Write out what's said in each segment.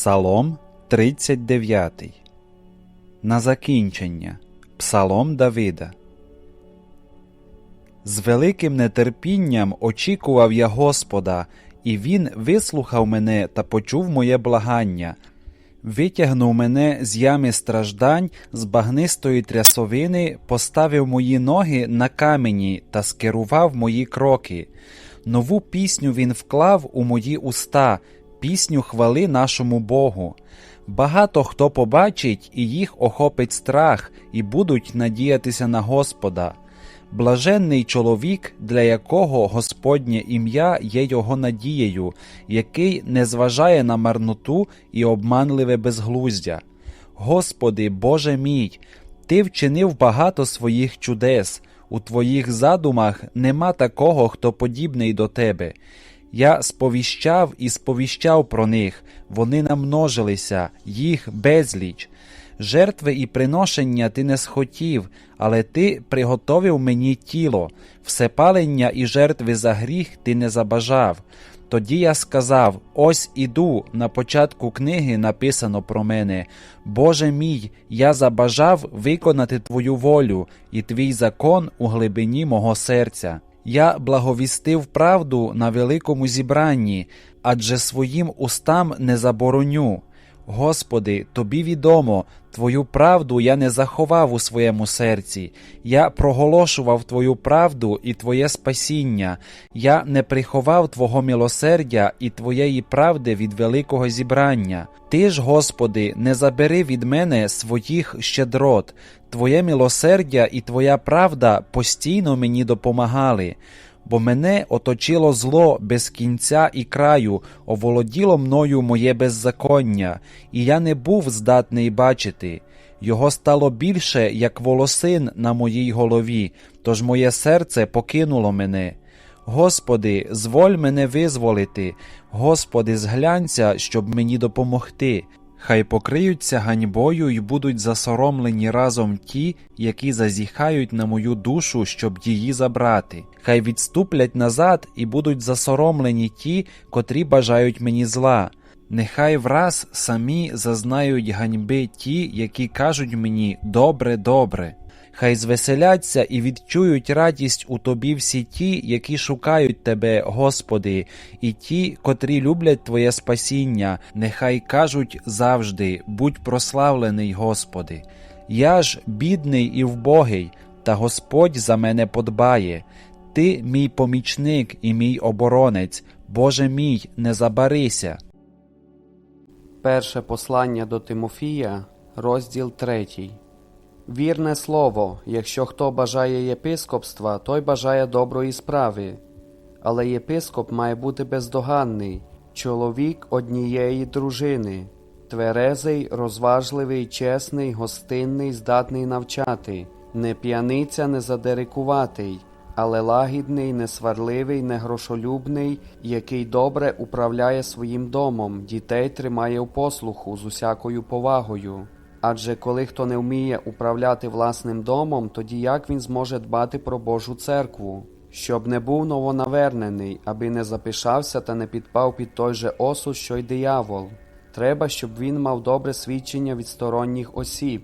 Псалом 39. На закінчення. Псалом Давида. З великим нетерпінням очікував я Господа, і Він вислухав мене та почув моє благання. Витягнув мене з ями страждань, з багнистої трясовини, поставив мої ноги на камені та скерував мої кроки. Нову пісню він вклав у мої уста, пісню хвали нашому Богу. Багато хто побачить, і їх охопить страх, і будуть надіятися на Господа. Блаженний чоловік, для якого Господнє ім'я є його надією, який не зважає на марноту і обманливе безглуздя. Господи, Боже мій, Ти вчинив багато своїх чудес, у Твоїх задумах нема такого, хто подібний до Тебе. Я сповіщав і сповіщав про них, вони намножилися, їх безліч. Жертви і приношення ти не схотів, але ти приготовив мені тіло, всепалення і жертви за гріх ти не забажав. Тоді я сказав: Ось іду, на початку книги написано про мене. Боже мій, я забажав виконати Твою волю і твій закон у глибині мого серця. Я благовістив правду на великому зібранні, адже своїм устам не забороню. Господи, тобі відомо, Твою правду я не заховав у своєму серці, я проголошував Твою правду і Твоє спасіння, я не приховав Твого милосердя і Твоєї правди від великого зібрання. Ти ж, Господи, не забери від мене своїх щедрот, Твоє милосердя і Твоя правда постійно мені допомагали бо мене оточило зло без кінця і краю, оволоділо мною моє беззаконня, і я не був здатний бачити. Його стало більше, як волосин на моїй голові, тож моє серце покинуло мене. Господи, зволь мене визволити, Господи, зглянься, щоб мені допомогти. Хай покриються ганьбою й будуть засоромлені разом ті, які зазіхають на мою душу, щоб її забрати. Хай відступлять назад і будуть засоромлені ті, котрі бажають мені зла. Нехай враз самі зазнають ганьби ті, які кажуть мені добре, добре. Хай звеселяться і відчують радість у тобі всі ті, які шукають тебе, Господи, і ті, котрі люблять Твоє спасіння, нехай кажуть завжди будь прославлений, Господи. Я ж бідний і вбогий, та Господь за мене подбає. Ти мій помічник і мій оборонець, Боже мій, не забарися. Перше послання до Тимофія, розділ 3. Вірне слово, якщо хто бажає єпископства, той бажає доброї справи. Але єпископ має бути бездоганний, чоловік однієї дружини, тверезий, розважливий, чесний, гостинний, здатний навчати, не п'яниця, не задерикуватий, але лагідний, несварливий, негрошолюбний, який добре управляє своїм домом, дітей тримає в послуху з усякою повагою. Адже коли хто не вміє управляти власним домом, тоді як він зможе дбати про Божу церкву, щоб не був новонавернений, аби не запишався та не підпав під той же осуд, що й диявол. Треба, щоб він мав добре свідчення від сторонніх осіб,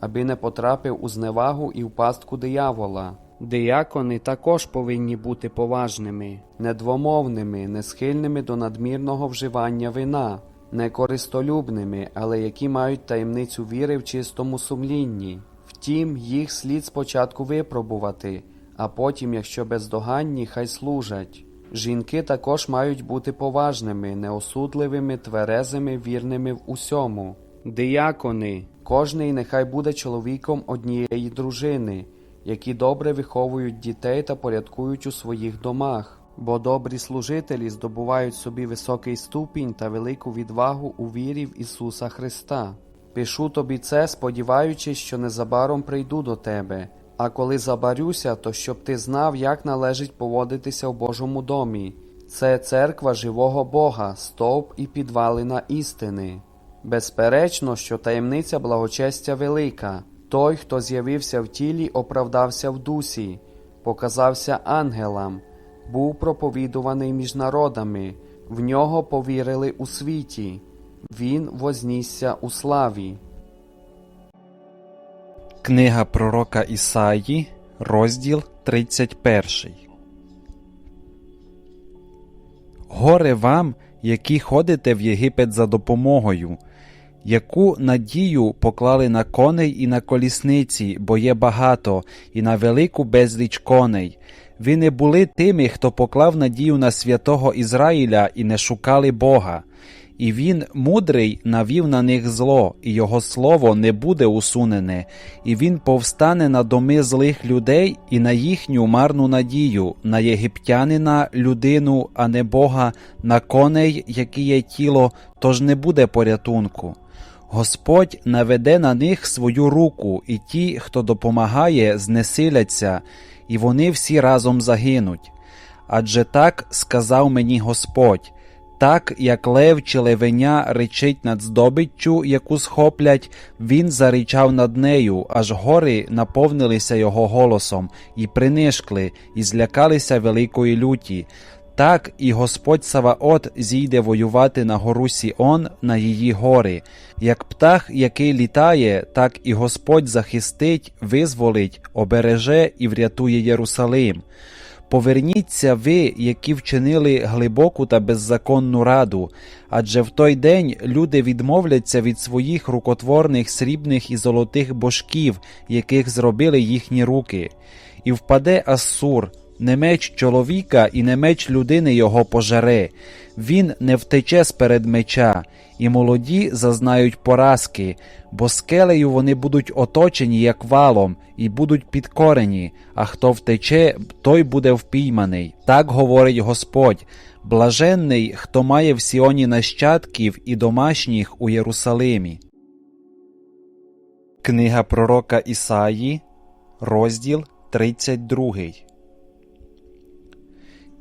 аби не потрапив у зневагу і в пастку диявола. Диякони також повинні бути поважними, недвомовними, не схильними до надмірного вживання вина не користолюбними, але які мають таємницю віри в чистому сумлінні. Втім, їх слід спочатку випробувати, а потім, якщо бездоганні, хай служать. Жінки також мають бути поважними, неосудливими, тверезими, вірними в усьому. Диякони, кожний нехай буде чоловіком однієї дружини, які добре виховують дітей та порядкують у своїх домах бо добрі служителі здобувають собі високий ступінь та велику відвагу у вірі в Ісуса Христа. Пишу тобі це, сподіваючись, що незабаром прийду до тебе, а коли забарюся, то щоб ти знав, як належить поводитися в Божому домі. Це церква живого Бога, стовп і підвалина істини. Безперечно, що таємниця благочестя велика. Той, хто з'явився в тілі, оправдався в дусі, показався ангелам був проповідуваний між народами, в нього повірили у світі. Він вознісся у славі. Книга пророка Ісаї, розділ 31. Горе вам, які ходите в Єгипет за допомогою, яку надію поклали на коней і на колісниці, бо є багато, і на велику безліч коней. Ви не були тими, хто поклав надію на святого Ізраїля і не шукали Бога. І він, мудрий, навів на них зло, і його слово не буде усунене, і він повстане на доми злих людей і на їхню марну надію, на єгиптянина, людину, а не Бога, на коней, які є тіло, тож не буде порятунку. Господь наведе на них свою руку, і ті, хто допомагає, знесиляться, і вони всі разом загинуть. Адже так сказав мені Господь. Так, як лев чи левеня речить над здобиччю, яку схоплять, він заричав над нею, аж гори наповнилися його голосом, і принишкли, і злякалися великої люті. Так і Господь Саваот зійде воювати на гору Сіон на її гори. Як птах, який літає, так і Господь захистить, визволить, обереже і врятує Єрусалим. Поверніться ви, які вчинили глибоку та беззаконну раду, адже в той день люди відмовляться від своїх рукотворних срібних і золотих божків, яких зробили їхні руки, і впаде Ассур, не меч чоловіка і не меч людини його пожере, він не втече сперед меча, і молоді зазнають поразки, бо скелею вони будуть оточені, як валом, і будуть підкорені, а хто втече, той буде впійманий. Так говорить Господь. Блаженний, хто має в Сіоні нащадків і домашніх у Єрусалимі. Книга пророка Ісаї, розділ 32.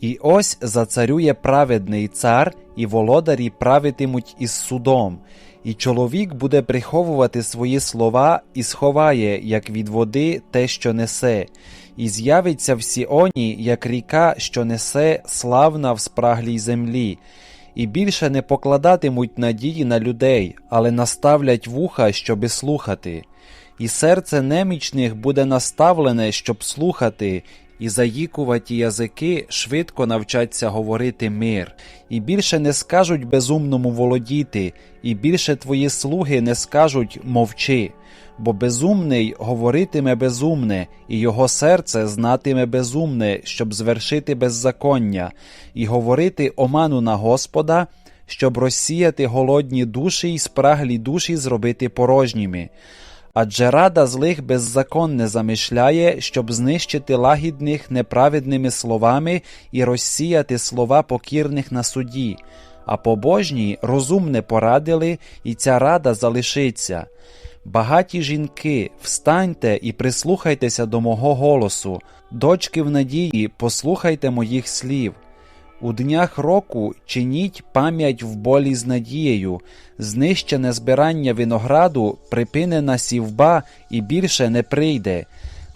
І ось зацарює праведний цар, і володарі правитимуть із судом, і чоловік буде приховувати свої слова і сховає, як від води, те, що несе, і з'явиться в Сіоні, як ріка, що несе славна в спраглій землі. І більше не покладатимуть надії на людей, але наставлять вуха, щоби слухати. І серце немічних буде наставлене, щоб слухати, і заїкуваті язики швидко навчаться говорити мир, і більше не скажуть безумному володіти, і більше твої слуги не скажуть мовчи, бо безумний говоритиме безумне, і його серце знатиме безумне, щоб звершити беззаконня, і говорити оману на Господа, щоб розсіяти голодні душі і спраглі душі зробити порожніми. Адже рада злих беззаконне замишляє, щоб знищити лагідних неправедними словами і розсіяти слова покірних на суді, а побожні розумне порадили, і ця рада залишиться. Багаті жінки, встаньте і прислухайтеся до мого голосу, дочки в надії, послухайте моїх слів. У днях року чиніть пам'ять в болі з надією, знищене збирання винограду, припинена сівба і більше не прийде.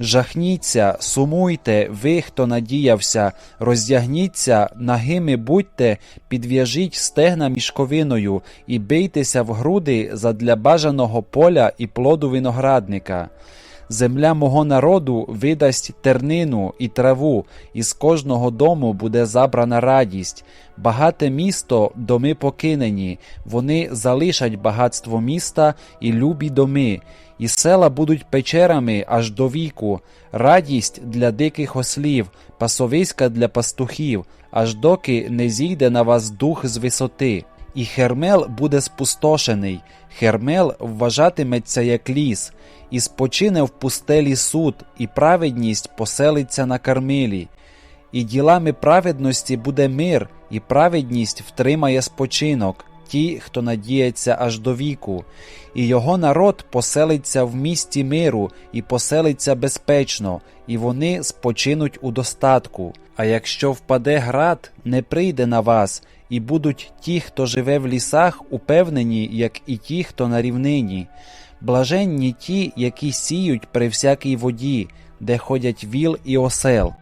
Жахніться, сумуйте, ви, хто надіявся, роздягніться, нагими будьте, підв'яжіть стегна мішковиною і бийтеся в груди задля бажаного поля і плоду виноградника. Земля мого народу видасть тернину і траву, і з кожного дому буде забрана радість. Багате місто, доми покинені, вони залишать багатство міста і любі доми, і села будуть печерами аж до віку, радість для диких ослів, пасовиська для пастухів, аж доки не зійде на вас дух з висоти. І Хермел буде спустошений, Хермел вважатиметься як ліс, і спочине в пустелі суд, і праведність поселиться на Кармилі. І ділами праведності буде мир, і праведність втримає спочинок, ті, хто надіється аж до віку, і його народ поселиться в місті миру і поселиться безпечно, і вони спочинуть у достатку. А якщо впаде град, не прийде на вас, і будуть ті, хто живе в лісах, упевнені, як і ті, хто на рівнині. Блаженні ті, які сіють при всякій воді, де ходять віл і осел.